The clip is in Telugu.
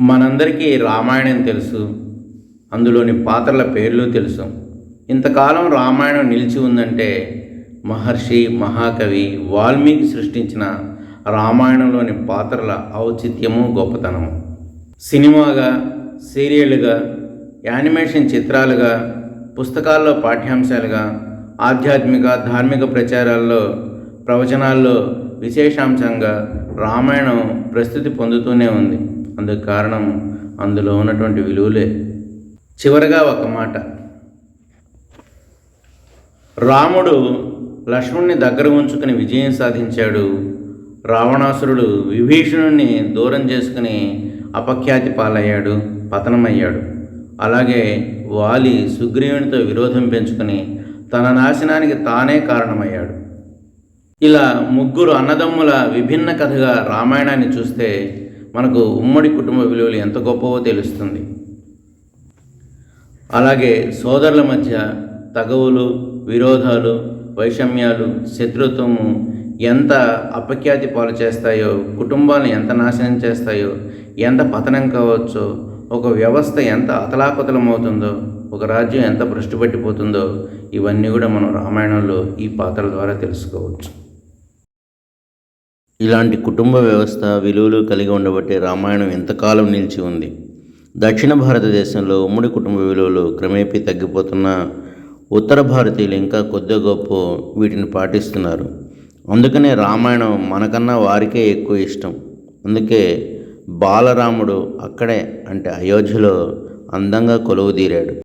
మనందరికీ రామాయణం తెలుసు. అందులోని పాత్రల పేర్లు తెలుసు. ఇంతకాలం రామాయణం నిలిచి ఉందంటే మహర్షి మహాకవి వాల్మీకి సృష్టించిన రామాయణంలోని పాత్రల ఔచిత్యము గొప్పతనము. సినిమాగా సీరియల్గా యానిమేషన్ చిత్రాలుగా పుస్తకాల్లో పాఠ్యాంశాలుగా ఆధ్యాత్మిక ధార్మిక ప్రచారాల్లో ప్రవచనాల్లో విశేషాంశంగా రామాయణం ప్రస్తుతి పొందుతూనే ఉంది. అందుకు కారణం అందులో ఉన్నటువంటి విలువలే. చివరగా ఒక మాట. రాముడు లక్ష్మణ్ణి దగ్గర ఉంచుకుని విజయం సాధించాడు. రావణాసురుడు విభీషణుణ్ణి దూరం చేసుకుని అపఖ్యాతి పాలయ్యాడు పతనమయ్యాడు. అలాగే వాలి సుగ్రీవునితో విరోధం పెంచుకుని తన నాశనానికి తానే కారణమయ్యాడు. ఇలా ముగ్గురు అన్నదమ్ముల విభిన్న కథగా రామాయణాన్ని చూస్తే మనకు ఉమ్మడి కుటుంబ విలువలు ఎంత గొప్పవో తెలుస్తుంది. అలాగే సోదరుల మధ్య తగవులు విరోధాలు వైషమ్యాలు శత్రుత్వము ఎంత అపఖ్యాతి పాలు చేస్తాయో కుటుంబాలను ఎంత నాశనం చేస్తాయో ఎంత పతనం కావచ్చో ఒక వ్యవస్థ ఎంత అతలాకుతలమవుతుందో ఒక రాజ్యం ఎంత భ్రష్టుపట్టిపోతుందో ఇవన్నీ కూడా మనం రామాయణంలో ఈ పాత్రల ద్వారా తెలుసుకోవచ్చు. ఇలాంటి కుటుంబ వ్యవస్థ విలువలు కలిగి ఉండబట్టి రామాయణం ఎంతకాలం నిలిచి ఉంది? దక్షిణ భారతదేశంలో ఉమ్మడి కుటుంబ విలువలు క్రమేపీ తగ్గిపోతున్న ఉత్తర భారతీయులు ఇంకా కొద్ది గొప్ప వీటిని పాటిస్తున్నారు. అందుకనే రామాయణం మనకన్నా వారికే ఎక్కువ ఇష్టం. అందుకే బాలరాముడు అక్కడే అంటే అయోధ్యలో అందంగా కొలువుదీరాడు